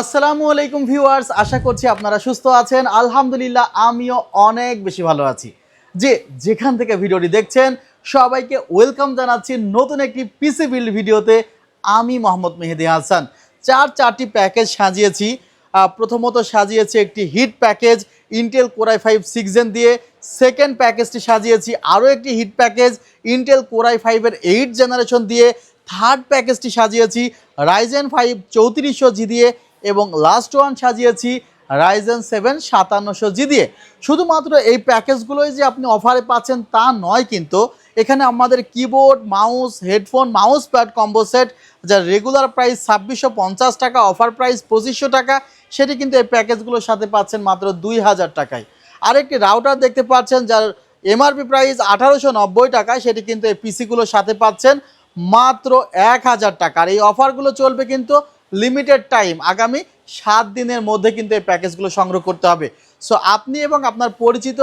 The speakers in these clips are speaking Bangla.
আসসালামু আলাইকুম ভিউয়ার্স, আশা করছি আপনারা সুস্থ আছেন। আলহামদুলিল্লাহ, আমিও অনেক বেশি ভালো আছি। যে যেখান থেকে ভিডিওটি দেখছেন, সবাইকে ওয়েলকাম জানাচ্ছি নতুন একটি পিসি বিল্ড ভিডিওতে। আমি মোহাম্মদ মেহেদি হাসান। চার চারটি প্যাকেজ সাজিয়েছি। প্রথমত সাজিয়েছি একটি hit package Intel core i five six gen দিয়ে। সেকেন্ড প্যাকেজটি সাজিয়েছি আরও একটি hit package Intel core i ফাইভের এইট জেনারেশন দিয়ে। থার্ড প্যাকেজটি সাজিয়েছি রাইজেন ফাইভ চৌত্রিশশো জি দিয়ে। এবং লাস্ট ওয়ান সাজিয়েছি রাইজেন সেভেন সাতান্নশো জি দিয়ে। শুধুমাত্র এই প্যাকেজগুলোই যে আপনি অফারে পাচ্ছেন তা নয় কিন্তু এখানে আমাদের keyboard mouse headphone mouse pad combo set যার রেগুলার প্রাইস ছাব্বিশশো পঞ্চাশ টাকা অফার প্রাইস পঁচিশশো টাকা, সেটি কিন্তু এই প্যাকেজগুলোর সাথে পাচ্ছেন মাত্র দুই হাজার টাকায়। আরেকটি রাউটার দেখতে পাচ্ছেন, যার এমআরপি প্রাইস আঠারোশো নব্বই টাকায়, সেটি কিন্তু এই পিসিগুলোর সাথে পাচ্ছেন মাত্র এক হাজার টাকা। আর এই অফারগুলো চলবে কিন্তু লিমিটেড টাইম আগামী সাত দিনের মধ্যে কিন্তু এই প্যাকেজগুলো সংগ্রহ করতে হবে। সো আপনি এবং আপনার পরিচিত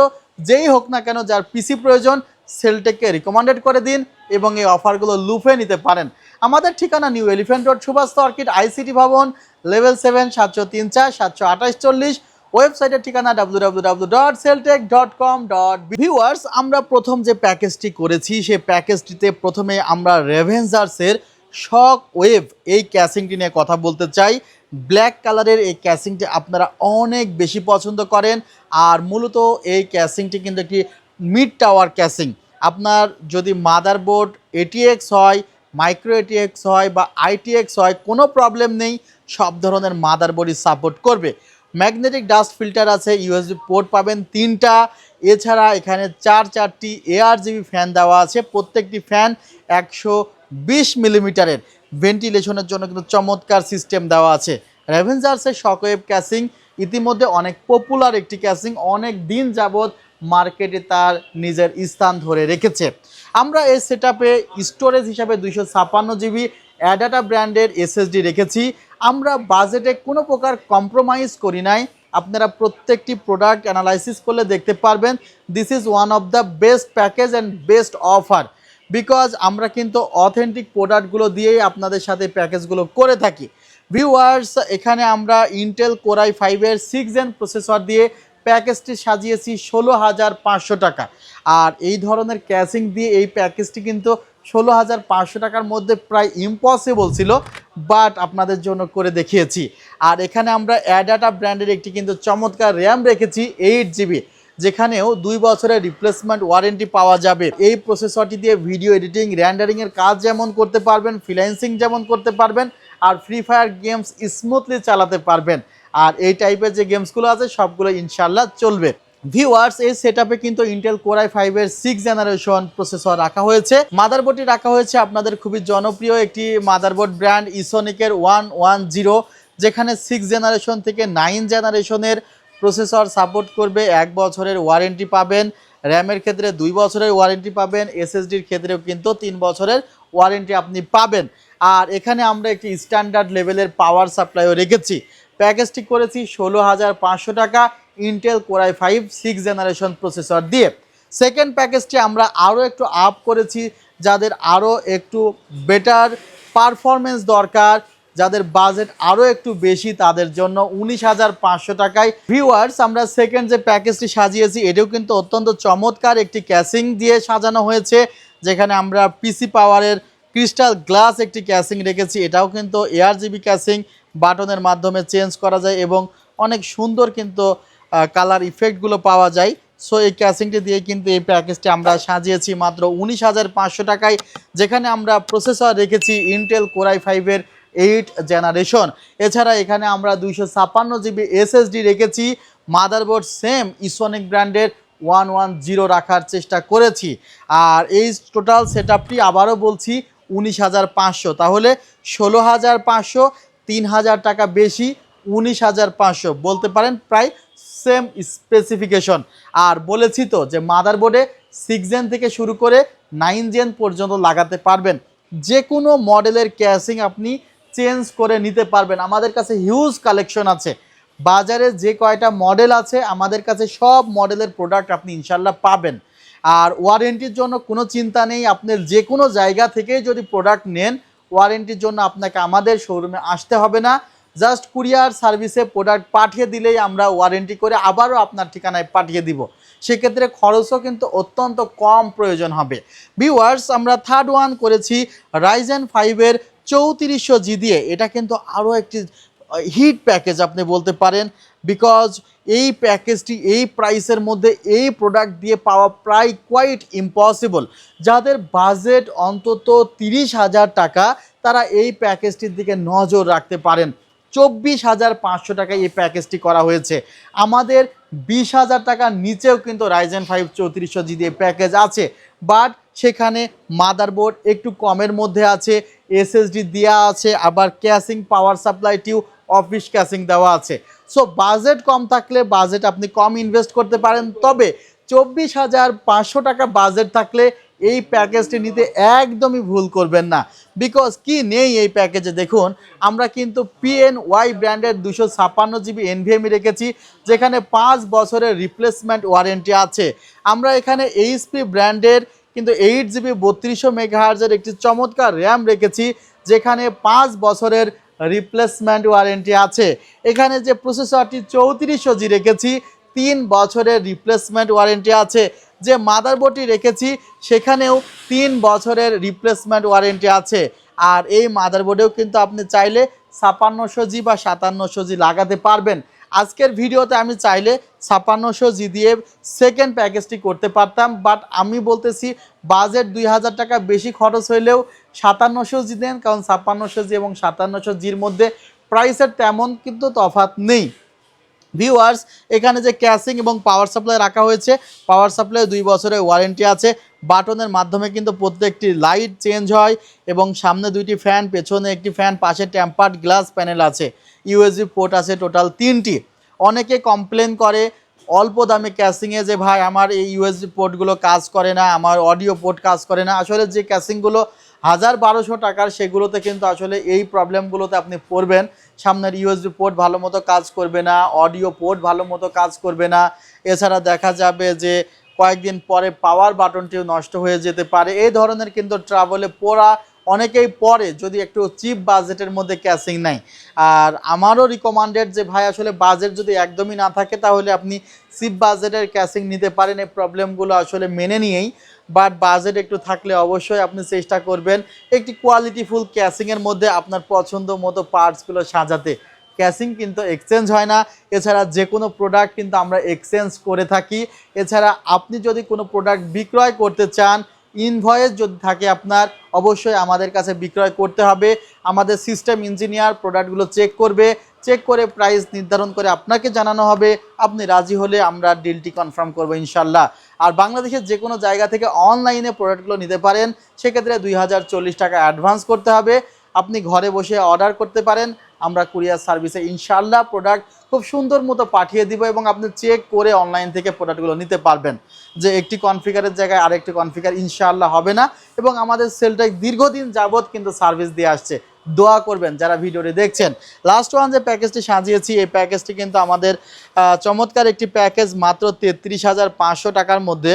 যেই হোক না কেন, যার পিসি প্রয়োজন সেলটেককে রিকমেন্ডেড করে দিন এবং এই অফারগুলো লুফে নিতে পারেন। আমাদের ঠিকানা New Elephant Road Subhash Orchid ICT ভবন লেভেল সেভেন সাতশো তিন চার, সাতশো আঠাশ চল্লিশ। ওয়েবসাইটের ঠিকানা W W W dot Celltech dot com dot viewers আমরা প্রথম যে প্যাকেজটি করেছি, সেই প্যাকেজটিতে প্রথমে আমরা রেভেঞ্জার্সের শক ওয়েভ এই ক্যাসিংটি নিয়ে কথা বলতে চাই। ব্ল্যাক কালারের এই ক্যাসিংটি আপনারা অনেক বেশি পছন্দ করেন আর মূলত এই ক্যাসিংটি কিন্তু একটি মিড টাওয়ার ক্যাসিং। আপনার যদি মাদারবোর্ড এটিএক্স হয়, মাইক্রো এটিএক্স হয় বা আইটিএক্স হয়, কোনো প্রবলেম নেই, সব ধরনের মাদারবোর্ডই সাপোর্ট করবে। ম্যাগনেটিক ডাস্ট ফিল্টার আছে ইউএসবি পোর্ট পাবেন তিনটা। এছাড়া এখানে চার চারটি এআর জিবি ফ্যান দেওয়া আছে, প্রত্যেকটি ফ্যান একশো বিশ মিলিমিটারের ভেন্টিলেশনের জন্য কিন্তু চমৎকার সিস্টেম দেওয়া আছে। রেভেঞ্জার্সের শকওয়েভ ক্যাসিং ইতিমধ্যে অনেক পপুলার একটি ক্যাসিং, অনেক দিন যাবৎ মার্কেটে তার নিজের স্থান ধরে রেখেছে। আমরা এই সেট স্টোরেজ হিসাবে দুইশো ছাপান্ন জিবি অ্যাডাটা ব্র্যান্ডের এসএসডি রেখেছি। আমরা বাজেটে কোনো প্রকার কম্প্রোমাইজ করি নাই। আপনারা প্রত্যেকটি প্রোডাক্ট অ্যানালাইসিস করলে দেখতে পারবেন। This is one of the best package and best offer because আমরা কিন্তু অথেন্টিক প্রোডাক্টগুলো দিয়েই আপনাদের সাথে প্যাকেজগুলো করে থাকি। ভিউয়ার্স এখানে আমরা ইন্টেল কোরাই ফাইভের সিক্স জেন প্রসেসর দিয়ে প্যাকেজটি সাজিয়েছি ষোলো হাজার পাঁচশো টাকা। আর এই ধরনের ক্যাশিং দিয়ে এই প্যাকেজটি কিন্তু ষোলো হাজার পাঁচশো টাকার মধ্যে প্রায় ইম্পসিবল ছিল বাট আপনাদের জন্য করে দেখিয়েছি। আর এখানে আমরা অ্যাডাটা ব্র্যান্ডের একটি কিন্তু চমৎকার র্যাম রেখেছি এইট জিবি যেখানেও দুই বছরের রিপ্লেসমেন্ট ওয়ারেন্টি পাওয়া যাবে। এই প্রসেসরটি দিয়ে ভিডিও এডিটিং র্যান্ডারিংয়ের কাজ যেমন করতে পারবেন ফ্রিল্যান্সিং যেমন করতে পারবেন, আর ফ্রি ফায়ার গেমস স্মুথলি চালাতে পারবেন। আর এই টাইপের যে গেমসগুলো আছে, সবগুলো ইনশাল্লাহ চলবে। ভিউয়ার্স এই সেট কিন্তু ইন্টেল কোরাই ফাইভের সিক্স জেনারেশন প্রসেসর রাখা হয়েছে। মাদারবোর্ডটি রাখা হয়েছে আপনাদের খুবই জনপ্রিয় একটি মাদারবোর্ড ব্র্যান্ড ইসোনিকের ওয়ান ওয়ান জিরো যেখানে সিক্স জেনারেশন থেকে নাইন জেনারেশনের প্রসেসর সাপোর্ট করবে, এক বছরের ওয়ারেন্টি পাবেন। র্যামের ক্ষেত্রে দুই বছরের ওয়ারেন্টি পাবেন, এসএসডির ক্ষেত্রেও কিন্তু তিন বছরের ওয়ারেন্টি আপনি পাবেন। আর এখানে আমরা একটি স্ট্যান্ডার্ড লেভেলের পাওয়ার সাপ্লাইও রেখেছি। প্যাকেজটি করেছি ষোলো হাজার পাঁচশো টাকা Intel core i five six generation processor দিয়ে। সেকেন্ড প্যাকেজটি আমরা আরও একটু আপ করেছি, যাদের আরও একটু বেটার পারফরমেন্স দরকার। যাদের বাজেট আরও একটু বেশি তাদের জন্য উনিশ হাজার পাঁচশো টাকায়। ভিউয়ার্স আমরা সেকেন্ড যে প্যাকেজটি সাজিয়েছি, এটাও কিন্তু অত্যন্ত চমৎকার একটি ক্যাসিং দিয়ে সাজানো হয়েছে, যেখানে আমরা পিসি পাওয়ারের ক্রিস্টাল গ্লাস একটি ক্যাসিং রেখেছি, এটাও কিন্তু এয়ার জিবি ক্যাসিং বাটনের মাধ্যমে চেঞ্জ করা যায় এবং অনেক সুন্দর কিন্তু কালার ইফেক্টগুলো পাওয়া যায়। সো এই ক্যাসিংটি দিয়ে কিন্তু এই প্যাকেজটি আমরা সাজিয়েছি মাত্র উনিশ হাজার পাঁচশো টাকায়, যেখানে আমরা প্রসেসর রেখেছি ইন্টেল কোরাই ফাইভের এইট জেনারেশন। এছাড়া এখানে আমরা দুইশো ছাপ্পান্ন জিবি এসএসডি রেখেছি। মাদারবোর্ড সেম ইসনিক ব্র্যান্ডের ওয়ান ওয়ান জিরো রাখার চেষ্টা করেছি। আর এই টোটাল সেট আপটি আবারও বলছি, উনিশ হাজার পাঁচশো। তাহলে ষোলো হাজার পাঁচশো, তিন হাজার টাকা বেশি, উনিশ হাজার পাঁচশো। বলতে পারেন প্রায় সেম স্পেসিফিকেশন। আর বলেছি তো যে মাদারবোর্ডে সিক্স জেন থেকে শুরু করে নাইন জেন পর্যন্ত লাগাতে পারবেন। যে কোনো মডেলের ক্যাসিং আপনি চেঞ্জ করে নিতে পারবেন। আমাদের কাছে হিউজ কালেকশন আছে। বাজারে যে কয়টা মডেল আছে, আমাদের কাছে সব মডেলের প্রোডাক্ট আপনি ইনশাল্লাহ পাবেন। আর ওয়ারেন্টির জন্য কোনো চিন্তা নেই। আপনার যে কোনো জায়গা থেকেই যদি প্রোডাক্ট নেন ওয়ারেন্টির জন্য আপনাকে আমাদের শোরুমে আসতে হবে না। জাস্ট কুরিয়ার সার্ভিসে প্রোডাক্ট পাঠিয়ে দিলেই আমরা ওয়ারেন্টি করে আবারও আপনার ঠিকানায় পাঠিয়ে দিব। সেক্ষেত্রে খরচও কিন্তু অত্যন্ত কম প্রয়োজন হবে। ভিউয়ার্স আমরা থার্ড ওয়ান করেছি রাইজেন ফাইভের চৌত্রিশশো জি দিয়ে এটা কিন্তু আরও একটি হিট প্যাকেজ আপনি বলতে পারেন বিকজ এই প্যাকেজটি এই প্রাইসের মধ্যে এই প্রোডাক্ট দিয়ে পাওয়া প্রায় কোয়াইট ইম্পসিবল যাদের বাজেট অন্তত তিরিশ হাজার টাকা, তারা এই প্যাকেজটির দিকে নজর রাখতে পারেন। চব্বিশ হাজার পাঁচশো টাকায় এই প্যাকেজটি করা হয়েছে। আমাদের বিশ হাজার টাকার নিচেও কিন্তু রাইজেন ফাইভ চৌত্রিশশো জি দিয়ে প্যাকেজ আছে। বাট সেখানে মাদারবোর্ড একটু কমের মধ্যে আছে এসএসডি দেওয়া আছে, আবার ক্যাশিং পাওয়ার সাপ্লাইটিও অফিস ক্যাশিং দেওয়া আছে। সো বাজেট কম থাকলে বাজেট আপনি কম ইনভেস্ট করতে পারেন, তবে চব্বিশ হাজার পাঁচশো টাকা বাজেট থাকলে এই প্যাকেজটি নিতে একদমই ভুল করবেন না। বিকজ কি নেই এই প্যাকেজে দেখুন, আমরা কিন্তু পিএন ওয়াই ব্র্যান্ডের দুশো ছাপ্পান্ন জিবি এনভিএমই রেখেছি, যেখানে পাঁচ বছরের রিপ্লেসমেন্ট ওয়ারেন্টি আছে। আমরা এখানে এইচপি ব্র্যান্ডের কিন্তু এইট জিবি বত্রিশশো মেগাহার্জের একটি চমৎকার র্যাম রেখেছি, যেখানে পাঁচ বছরের রিপ্লেসমেন্ট ওয়ারেন্টি আছে। এখানে যে প্রসেসরটি চৌত্রিশশো জি রেখেছি তিন বছরের রিপ্লেসমেন্ট ওয়ারেন্টি আছে। যে মাদারবোর্ডটি রেখেছি, সেখানেও তিন বছরের রিপ্লেসমেন্ট ওয়ারেন্টি আছে। আর এই মাদারবোর্ডেও কিন্তু আপনি চাইলে ছাপান্নশো জি বা সাতান্নশো জি লাগাতে পারবেন। আজকের ভিডিওতে আমি চাইলে ছাপান্নশো জি দিয়ে সেকেন্ড প্যাকেজটি করতে পারতাম বাট আমি বলতেছি বাজেট দুই হাজার টাকা বেশি খরচ হইলেও সাতান্নশো জি দেন, কারণ ছাপ্পান্নশো জি এবং সাতান্নশো জির মধ্যে প্রাইসের তেমন কিন্তু তফাৎ নেই। ভিউয়ার্স এখানে যে ক্যাসিং এবং পাওয়ার সাপ্লাই রাখা হয়েছে পাওয়ার সাপ্লাই দুই বছরের ওয়ারেন্টি আছে। বাটনের মাধ্যমে কিন্তু প্রত্যেকটি লাইট চেঞ্জ হয় এবং সামনে দুইটি ফ্যান পেছনে একটি ফ্যান পাশে ট্যাম্পার্ড গ্লাস প্যানেল আছে। ইউএসবি পোর্ট আছে টোটাল তিনটি। অনেকে কমপ্লেন করে, অল্প দামে ক্যাসিংয়ে যে, ভাই, আমার এই ইউএসবি পোর্টগুলো কাজ করে না, আমার অডিও পোর্ট কাজ করে না। আসলে যে ক্যাসিংগুলো হাজার বারোশো টাকার সেগুলোতে কিন্তু আসলে এই প্রবলেমগুলোতে আপনি পড়বেন। সামনের ইউএসবি পোর্ট ভালো মতো কাজ করবে না অডিও পোর্ট ভালো মতো কাজ করবে না। এছাড়া দেখা যাবে যে কয়েকদিন পরে পাওয়ার বাটনটিও নষ্ট হয়ে যেতে পারে। এই ধরনের কিন্তু ট্রাভেলে পড়া অনেকেই পরে যদি একটু চিপ বাজেটের মধ্যে ক্যাসিং নাই আর আমারও রিকমান্ডেড যে ভাই, আসলে বাজেট যদি একদমই না থাকে, তাহলে আপনি চিপ বাজেটের ক্যাসিং নিতে পারেন। এই প্রবলেমগুলো আসলে মেনে নিয়েই বাট বাজেট একটু থাকলে অবশ্যই আপনি চেষ্টা করবেন একটি কোয়ালিটিফুল ক্যাসিংয়ের মধ্যে আপনার পছন্দ মতো পার্টসগুলো সাজাতে। ক্যাসিং কিন্তু এক্সচেঞ্জ হয় না। এছাড়া যে কোনো প্রোডাক্ট কিন্তু আমরা এক্সচেঞ্জ করে থাকি। এছাড়া আপনি যদি কোনো প্রোডাক্ট বিক্রয় করতে চান ইনভয়েস যদি থাকে আপনার, অবশ্যই আমাদের কাছে বিক্রয় করতে হবে। আমাদের সিস্টেম ইঞ্জিনিয়ার প্রোডাক্টগুলো চেক করবে। চেক করে প্রাইস নির্ধারণ করে আপনাকে জানানো হবে। আপনি রাজি হলে আমরা ডিলটি কনফার্ম করব ইনশাল্লাহ আর বাংলাদেশের যে কোনো জায়গা থেকে অনলাইনে প্রোডাক্টগুলো নিতে পারেন, সেক্ষেত্রে দুই হাজার চল্লিশ টাকা অ্যাডভান্স করতে হবে। আপনি ঘরে বসে অর্ডার করতে পারেন, আমরা কুরিয়ার সার্ভিসে ইনশাল্লাহ প্রোডাক্ট খুব সুন্দর মতো পাঠিয়ে দিব এবং আপনি চেক করে অনলাইন থেকে প্রোডাক্টগুলো নিতে পারবেন। যে একটি কনফিগারের জায়গায় আরেকটি কনফিগার ইনশাল্লাহ হবে না এবং আমাদের সেলটাই দীর্ঘদিন যাবৎ কিন্তু সার্ভিস দিয়ে আসছে। দোয়া করবেন যারা ভিডিওটি দেখছেন। লাস্ট ওয়ান যে প্যাকেজটি সাজিয়েছি, এই প্যাকেজটি কিন্তু আমাদের চমৎকার একটি প্যাকেজ মাত্র তেত্রিশ হাজার পাঁচশো টাকার মধ্যে।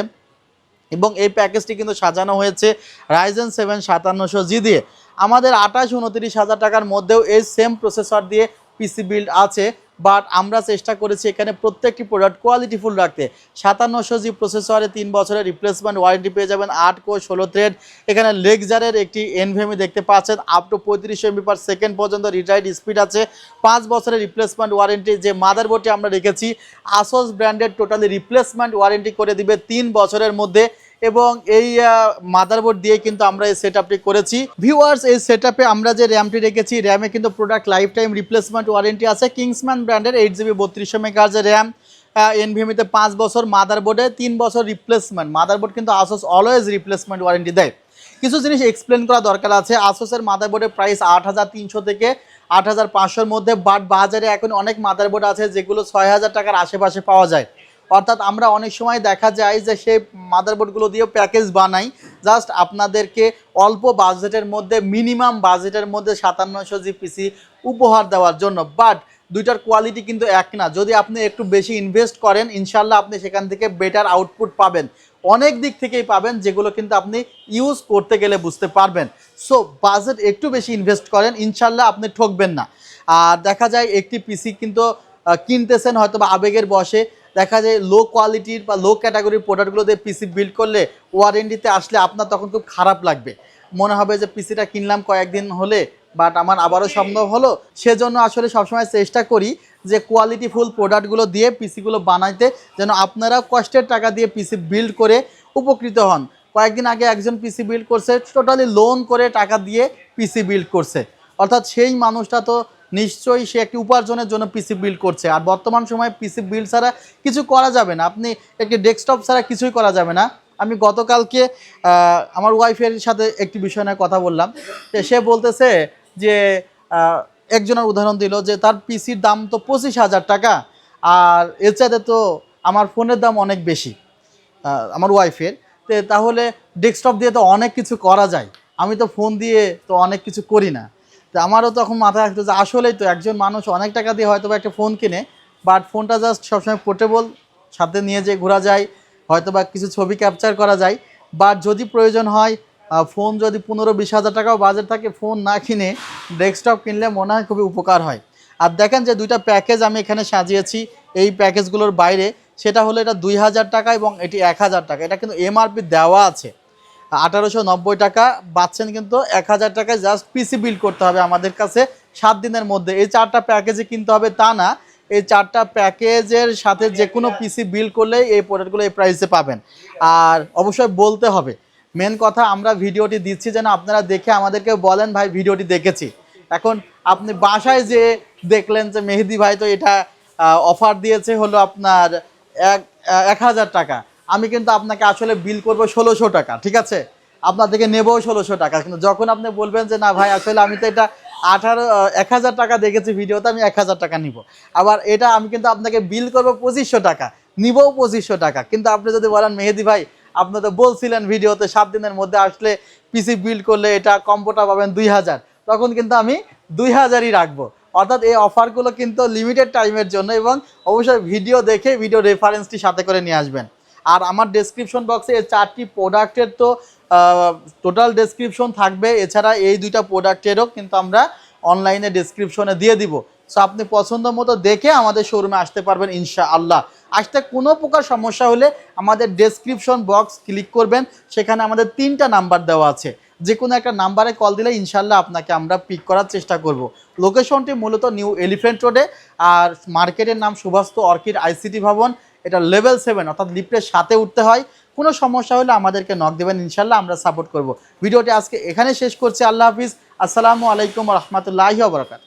এবং এই প্যাকেজটি কিন্তু সাজানো হয়েছে রাইজেন সেভেন সাতান্নশো জি দিয়ে। আমাদের আঠাশ উনত্রিশ হাজার টাকার মধ্যেও এই সেম প্রসেসর দিয়ে পিসি বিল্ড আছে। বাট আমরা চেষ্টা করেছি এখানে প্রত্যেকটি প্রোডাক্ট কোয়ালিটিফুল রাখতে। সাতান্নশো জি প্রসেসরে তিন বছরের রিপ্লেসমেন্ট ওয়ারেন্টি পেয়ে যাবেন আট কো ষোলো থ্রেড এখানে লেগজারের একটি এনভিএমি দেখতে পাচ্ছেন আপ টু পঁয়ত্রিশ এমবি পার সেকেন্ড পর্যন্ত রিটায়ার্ড স্পিড আছে। পাঁচ বছরের রিপ্লেসমেন্ট ওয়ারেন্টি যে মাদার মাদারবোর্ডটি আমরা রেখেছি আসোস ব্র্যান্ডের টোটালি রিপ্লেসমেন্ট ওয়ারেন্টি করে দিবে তিন বছরের মধ্যে। এবং এই মাদারবোর্ড দিয়ে কিন্তু আমরা এই সেট আপটি করেছি। ভিউয়ার্স এই সেট আমরা যে র্যামটি রেখেছি র্যামে কিন্তু product life time replacement warranty আছে। কিংসম্যান ব্র্যান্ডের এইট জিবি বত্রিশশো মেগাহার্জের র্যাম এনভিএমিতে পাঁচ বছর। মাদারবোর্ডে তিন বছর রিপ্লেসমেন্ট মাদারবোর্ড কিন্তু আসোস অলওয়েজ রিপ্লেসমেন্ট ওয়ারেন্টি দেয়। কিছু জিনিস এক্সপ্লেন করা দরকার আছে। আসোসের মাদারবোর্ডের প্রাইস আট থেকে আট হাজার মধ্যে বাট বাজারে এখন অনেক মাদারবোর্ড আছে যেগুলো ছয় হাজার টাকার আশেপাশে পাওয়া যায়। অর্থাৎ আমরা অনেক সময় দেখা যায় যে সেই মাদারবোর্ডগুলো দিয়েও প্যাকেজ বানাই। জাস্ট আপনাদেরকে অল্প বাজেটের মধ্যে, মিনিমাম বাজেটের মধ্যে সাতান্নশো জি পিসি উপহার দেওয়ার জন্য। বাট দুইটার কোয়ালিটি কিন্তু এক না। যদি আপনি একটু বেশি ইনভেস্ট করেন, ইনশাল্লাহ আপনি সেখান থেকে বেটার আউটপুট পাবেন। অনেক দিক থেকেই পাবেন, যেগুলো কিন্তু আপনি ইউজ করতে গেলে বুঝতে পারবেন। সো, বাজেট একটু বেশি ইনভেস্ট করেন, ইনশাল্লাহ আপনি ঠকবেন না। আর দেখা যায় একটি পিসি কিন্তু কিনতেছেন হয়তো বা আবেগের বসে। দেখা যায় লো কোয়ালিটির বা লো ক্যাটাগরির প্রোডাক্টগুলো দিয়ে পিসি বিল্ড করলে ওয়ারেন্টিতে আসলে আপনার তখন খুব খারাপ লাগবে। মনে হবে যে পিসিটা কিনলাম কয়েকদিন হলে বাট আমার আবারও সম্ভব হলো। সেজন্য আসলে সবসময় চেষ্টা করি যে কোয়ালিটিফুল প্রোডাক্টগুলো দিয়ে পিসিগুলো বানাইতে যেন আপনারা কষ্টের টাকা দিয়ে পিসি বিল্ড করে উপকৃত হন। কয়েকদিন আগে একজন পিসি বিল্ড করছে টোটালি লোন করে টাকা দিয়ে পিসি বিল্ড করছে। অর্থাৎ সেই মানুষটা তো নিশ্চয়ই সে একটি উপার্জনের জন্য পিসি বিল্ড করছে। আর বর্তমান সময়ে পিসি বিল্ড ছাড়া কিছু করা যাবে না। আপনি একটি ডেস্কটপ ছাড়া কিছুই করা যাবে না। আমি গতকালকে আমার ওয়াইফের সাথে একটি বিষয় নিয়ে কথা বললাম। সে বলতেছে যে একজনের উদাহরণ দিল যে, তার পিসির দাম তো পঁচিশ হাজার টাকা, আর এর চাইতে তো আমার ফোনের দাম অনেক বেশি আমার ওয়াইফের তাহলে ডেস্কটপ দিয়ে তো অনেক কিছু করা যায়। আমি তো ফোন দিয়ে তো অনেক কিছু করি না। তো আমারও তখন মাথায় রাখতো যে আসলেই তো একজন মানুষ অনেক টাকা দিয়ে হয়তো একটা ফোন কিনে বাট ফোনটা জাস্ট সবসময় পোর্টেবল সাথে নিয়ে যে ঘোরা যায় হয়তো বা কিছু ছবি ক্যাপচার করা যায় বাট যদি প্রয়োজন হয় ফোন যদি পনেরো বিশ হাজার টাকাও বাজেট থাকে ফোন না কিনে ডেস্কটপ কিনলে মনে হয় খুবই উপকার হয়। আর দেখেন যে দুইটা প্যাকেজ আমি এখানে সাজিয়েছি, এই প্যাকেজগুলোর বাইরে, সেটা হলো এটা দুই হাজার টাকা এবং এটি এক হাজার টাকা, এটা কিন্তু এমআরপি দেওয়া আছে। আঠারোশো নব্বই টাকা পাচ্ছেন কিন্তু এক হাজার টাকায় জাস্ট পিসি বিল করতে হবে আমাদের কাছে সাত দিনের মধ্যে। এই চারটা প্যাকেজে কিনতে হবে, তা না। এই চারটা প্যাকেজের সাথে যে কোনো পিসি বিল করলেই এই প্রোডাক্টগুলো এই প্রাইসে পাবেন। আর অবশ্যই বলতে হবে মেন কথা আমরা ভিডিওটি দিচ্ছি যেন আপনারা দেখে আমাদেরকে বলেন, ভাই, ভিডিওটি দেখেছি। এখন আপনি বাসায় যে দেখলেন যে মেহেদি ভাই তো এটা অফার দিয়েছে হলো আপনার এক এক হাজার টাকা। আমি কিন্তু আপনাকে আসলে বিল করব ষোলোশো টাকা, ঠিক আছে? আপনার থেকে নেব ষোলোশো টাকা। কিন্তু যখন আপনি বলবেন যে, না ভাই, আসলে আমি তো এটা আঠারো এক হাজার টাকা দেখেছি ভিডিওতে, আমি এক হাজার টাকা নিব। আবার এটা আমি কিন্তু আপনাকে বিল করব পঁচিশশো টাকা নিবও পঁচিশশো টাকা। কিন্তু আপনি যদি বলেন, মেহেদি ভাই, আপনি তো বলছিলেন ভিডিওতে সাত দিনের মধ্যে আসলে পিসি বিল্ড করলে এটা কম্পোটা পাবেন দুই হাজার। তখন কিন্তু আমি দুই হাজারই রাখব। অর্থাৎ এই অফারগুলো কিন্তু লিমিটেড টাইমের জন্য এবং অবশ্যই ভিডিও দেখে ভিডিও রেফারেন্সটি সাথে করে নিয়ে আসবেন। আর আমার ডেসক্রিপশন বক্সে এই চারটি প্রোডাক্টের তো টোটাল ডেসক্রিপশন থাকবে। এছাড়া এই দুইটা প্রোডাক্টেরও কিন্তু আমরা অনলাইনে ডেসক্রিপশনে দিয়ে দিব। সো আপনি পছন্দ মতো দেখে আমাদের শোরুমে আসতে পারবেন ইনশা আল্লাহ আসতে কোনো প্রকার সমস্যা হলে আমাদের ডেসক্রিপশন বক্স ক্লিক করবেন। সেখানে আমাদের তিনটা নাম্বার দেওয়া আছে। যে কোনো একটা নাম্বারে কল দিলে ইনশাল্লাহ আপনাকে আমরা পিক করার চেষ্টা করব। লোকেশনটি মূলত নিউ এলিফ্যান্ট রোডে আর মার্কেটের নাম সুভাস্ত অর্কিড আইসিটি ভবন। এটা লেভেল সেভেন অর্থাৎ লিফ্টের সাথে উঠতে হয়। কোনো সমস্যা হলে আমাদেরকে নক দেবেন ইনশাল্লাহ আমরা সাপোর্ট করব। ভিডিওটি আজকে এখানে শেষ করছি। আল্লাহ হাফিজ। আসসালামু আলাইকুম রহমতুল্লাহ বরকাত